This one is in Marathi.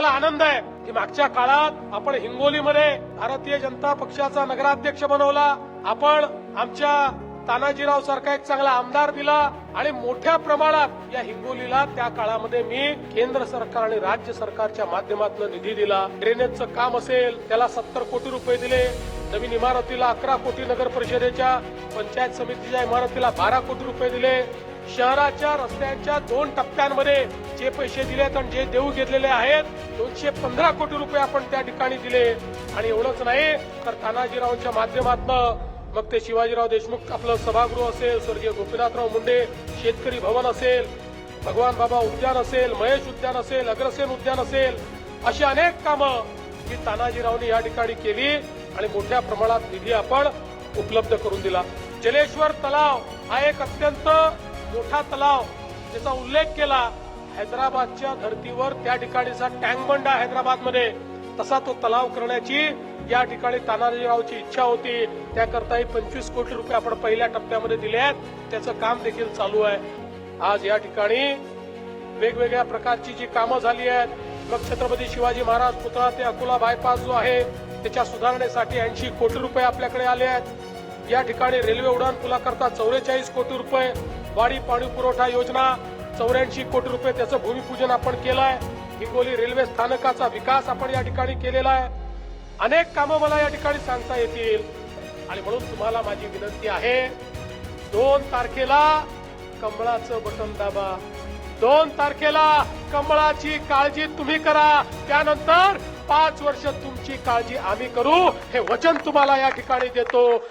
आम्हाला आनंद आहे की मागच्या काळात आपण हिंगोलीमध्ये भारतीय जनता पक्षाचा नगराध्यक्ष बनवला. आपण आमच्या तानाजीराव सारखा एक चांगला आमदार दिला आणि मोठ्या प्रमाणात या हिंगोलीला त्या काळामध्ये मी केंद्र सरकार आणि राज्य सरकारच्या माध्यमातून निधी दिला. ड्रेनेजचं काम असेल त्याला सत्तर कोटी रुपये दिले. नवीन इमारतीला अकरा कोटी नगर परिषदेच्या पंचायत समितीच्या इमारतीला बारा कोटी रुपये दिले. शहराच्या रस्त्यांच्या दोन टप्प्यांमध्ये जे पैसे दिलेत आणि जे देऊ घेतलेले आहेत दोनशे पंधरा कोटी रुपये आपण त्या ठिकाणी दिले. आणि एवढंच नाही तर तानाजीरावांच्या माध्यमातून मग ते शिवाजीराव देशमुख आपलं सभागृह असेल स्वर्गीय गोपीनाथराव मुंडे शेतकरी भवन असेल भगवान बाबा उद्यान असेल महेश उद्यान असेल अग्रसेन उद्यान असेल अशी अनेक कामं जी तानाजीरावनी या ठिकाणी केली आणि मोठ्या प्रमाणात निधी आपण उपलब्ध करून दिला. जलेश्वर तलाव हा एक अत्यंत मोठा तलाव ज्याचा उल्लेख केला हैदराबादच्या धर्तीवर त्या ठिकाणीचा टँक बंड आहे हैदराबादमध्ये. तसा तो तलाव करण्याची या ठिकाणी तानाजीरावची इच्छा होती. त्याकरताही पंचवीस कोटी रुपये आपण पहिल्या टप्प्यामध्ये दिले आहेत. त्याचं काम देखील चालू आहे. आज या ठिकाणी वेगवेगळ्या प्रकारची जी कामं झाली आहेत मग छत्रपती शिवाजी महाराज पुतळा ते अकोला बायपास जो आहे त्याच्या सुधारणेसाठी ऐंशी कोटी रुपये आपल्याकडे आले आहेत. या ठिकाणी रेल्वे उड्डाण पुलाकरता चौवेचाळीस कोटी रुपये वाडी पाणी पुरवठा योजना चौऱ्याऐंशी कोटी रुपये त्याचं भूमिपूजन आपण केलं आहे हिंगोली रेल्वे स्थानकाचा विकास आपण या ठिकाणी केलेला आहे. अनेक कामं मला या ठिकाणी सांगता येतील. आणि म्हणून तुम्हाला माझी विनंती आहे दोन तारखेला कमळाचं बटन दाबा. दोन तारखेला कमळाची काळजी तुम्ही करा. त्यानंतर पाच वर्ष तुमची काळजी आम्ही करू. हे वचन तुम्हाला या ठिकाणी देतो.